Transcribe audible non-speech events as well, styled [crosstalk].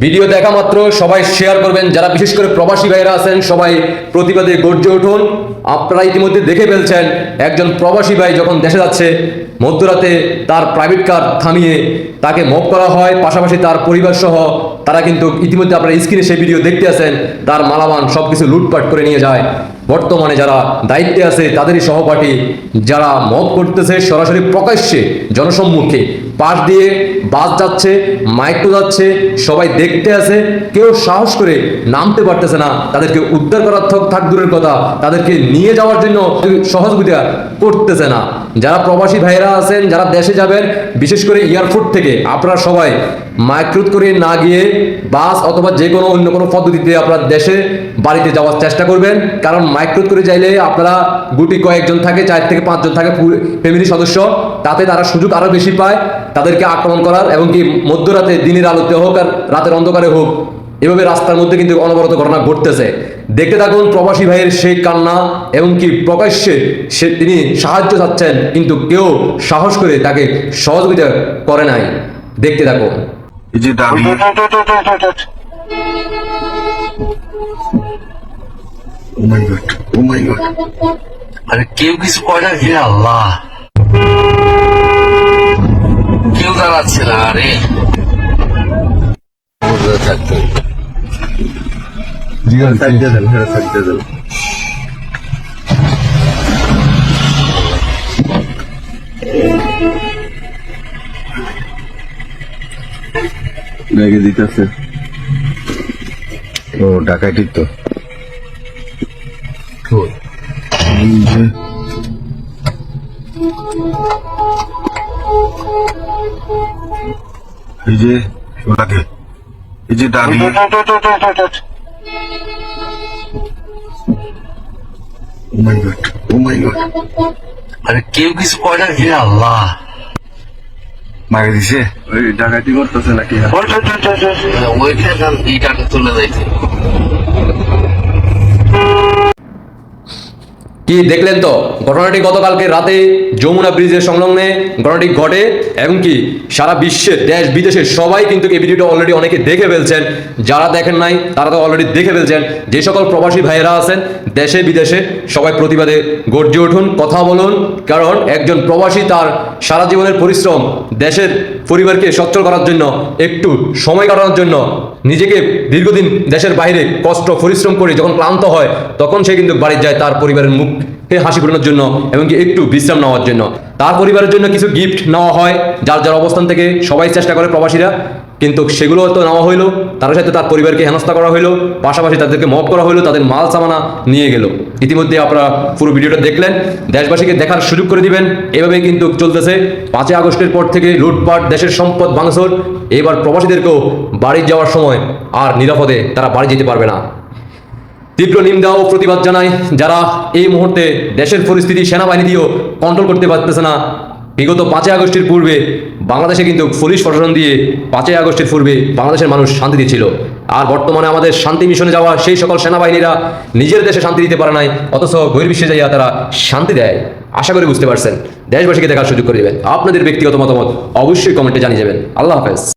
Video দেখা মাত্র, সবাই শেয়ার করবেন। যারা বিশেষ করে প্রবাসী ভাইরা আছেন, সবাই প্রতিবাদে গর্জে উঠুন। আপনারা ইতিমধ্যে দেখে ফেলছেন, একজন প্রবাসী ভাই যখন দেশে যাচ্ছে, মধ্যরাতে তার প্রাইভেট কার থামিয়ে তাকে মপ করা হয়। পাশাপাশি তার পরিবার সহ তারা কিন্তু ইতিমধ্যে আপনারা স্ক্রিনে সেই ভিডিও দেখতে আছেন, তার মালামান সব কিছু লুটপাট করে নিয়ে যায়। বর্তমানে যারা দায়িত্বে আছে, তাদেরই সহপাঠী যারা মত করতেছে, সরাসরি প্রকাশ্যে জনসম্মুখে পাশ দিয়ে বাস যাচ্ছে, মাইক্রো যাচ্ছে, সবাই দেখতে আছে, কেউ সাহস করে নামতে পারতেছে না, তাদেরকে উদ্ধার করার থাক থাক দূরের কথা, তাদেরকে নিয়ে যাওয়ার জন্য সহযোগিতা করতেছে না। যারা প্রবাসী ভাইরা আছেন, যারা দেশে যাবেন, বিশেষ করে এয়ারপোর্ট থেকে, আপনারা সবাই মাইক্রোত করে না গিয়ে বাস অথবা যে কোনো অন্য কোনো পদ্ধতিতে আপনারা দেশে, বাড়িতে যাওয়ার চেষ্টা করবেন, কারণ মাইক্রোত করে যাইলে আপনারা গুটি কয়েকজন থাকে চার থেকে পাঁচজন থাকে ফ্যামিলি সদস্য তাতে তারা সুযোগ আরও বেশি পায় তাদেরকে আক্রমণ করার এবং কি মধ্যরাতে দিনের আলোতে হোক আর রাতের অন্ধকারে হোক এভাবে রাস্তার মধ্যে কিন্তু অনবরত ঘটনা ঘটতেছে। দেখতে থাকুন প্রবাসী ভাইয়ের সেই কান্না এবং কি প্রকাশ্যে সে তিনি সাহায্য চাচ্ছেন কিন্তু কেউ সাহস করে তাকে সহযোগিতা করে নাই। দেখতে থাকুন। এই যে দাবি [laughs] ও মাই গড ও মাই গড আরে কেউ কিছু করে না হে আল্লাহ। কেউ দাঁড়াচ্ছে না আরে। থাকতে হ্যাঁ ব্যাগে দিতেছে। ও ডাকাইটির তো। এই যে এই যে ওটাকে এই যে দাবি ও মাই গড ও মাই গড আরে কেউ কিছু করে না হে আল্লাহ মাকে দিছে ওই ডাকাতি করতেছে নাকি ওইখানে এই টাকা তুলে দিয়েছে কি দেখলেন তো? ঘটনাটি গতকালকে রাতে যমুনা ব্রিজের সংলগ্নে ঘটনাটি ঘটে এবং কি সারা বিশ্বের দেশ বিদেশের সবাই কিন্তু এই ভিডিওটা অলরেডি অনেকে দেখে ফেলছেন। যারা দেখেন নাই, তারা তো অলরেডি দেখে ফেলছেন। যে সকল প্রবাসী ভাইয়েরা আছেন, দেশে বিদেশে সবাই প্রতিবাদে গর্জে উঠুন, কথা বলুন। কারণ একজন প্রবাসী তার সারা জীবনের পরিশ্রম দেশের পরিবারকে সচ্ছল করার জন্য, একটু সময় কাটানোর জন্য নিজেকে দীর্ঘদিন দেশের বাইরে কষ্ট, পরিশ্রম করে যখন ক্লান্ত হয়, তখন সে কিন্তু বাড়ি যায় তার পরিবারের মুখে হাসি ফোটানোর জন্য এবং একটু বিশ্রাম নেওয়ার জন্য। তার পরিবারের জন্য কিছু গিফট নেওয়া হয়, যার যার অবস্থান থেকে সবাই চেষ্টা করে প্রবাসীরা। কিন্তু সেগুলো তো নেওয়া হইল তার সাথে তার পরিবারকে হেনস্থা করা হইল, পাশাপাশি তাদেরকে মপ করা হইল, তাদের মাল সামানা নিয়ে গেল। ইতিমধ্যে আপনারা পুরো ভিডিওটা দেখলেন, দেশবাসীকে দেখার সুযোগ করে দিবেন, এভাবেই কিন্তু চলতেছে। পাঁচই আগস্টের পর থেকে লুটপাট, দেশের সম্পদ ভাঙচুর, এবার প্রবাসীদেরকেও বাড়ি যাওয়ার সময় আর নিরাপদে তারা বাড়ি যেতে পারবে না। তীব্র নিন্দা ও প্রতিবাদ জানায় যারা এই মুহূর্তে দেশের পরিস্থিতি সেনাবাহিনী দিয়েও কন্ট্রোল করতে পারতেছে না বিগত পাঁচই আগস্টের পূর্বে বাংলাদেশে কিন্তু পুলিশ প্রশাসন দিয়ে পাঁচই আগস্টের পূর্বে বাংলাদেশের মানুষ শান্তি দিচ্ছিল। আর বর্তমানে আমাদের শান্তি মিশনে যাওয়া সেই সকল সেনাবাহিনীরা নিজের দেশে শান্তি দিতে পারে নাই, অথচ বহির্বিশ্বে যাইয়া তারা শান্তি দেয়। আশা করি বুঝতে পারছেন। দেশবাসীকে দেখার সুযোগ করে দেবেন। আপনাদের ব্যক্তিগত মতামত অবশ্যই কমেন্টে জানিয়ে যাবেন। আল্লাহ হাফেজ।